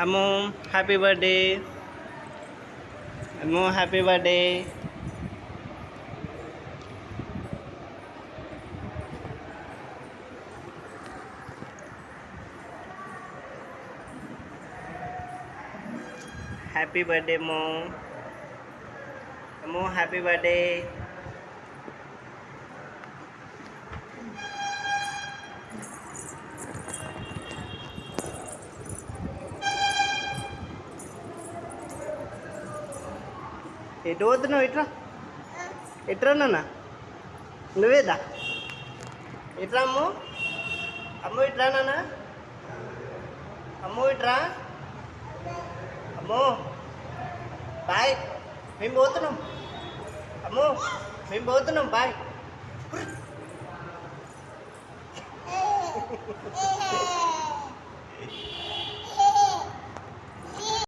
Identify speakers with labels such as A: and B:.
A: Ammu happy birthday Ammu happy birthday happy birthday Ammu Ammu happy birthday ఎటు పోతున్నావు? ఇట్రా ఎట్రా నాన్న? నువ్వేదా ఎట్రా అమ్ము? అమ్ము ఇట్రా నాన్న? అమ్ము ఇట్రా? అమ్మో. బాయ్. మేము పోతున్నాం. అమ్మో మేము పోతున్నాం. బాయ్.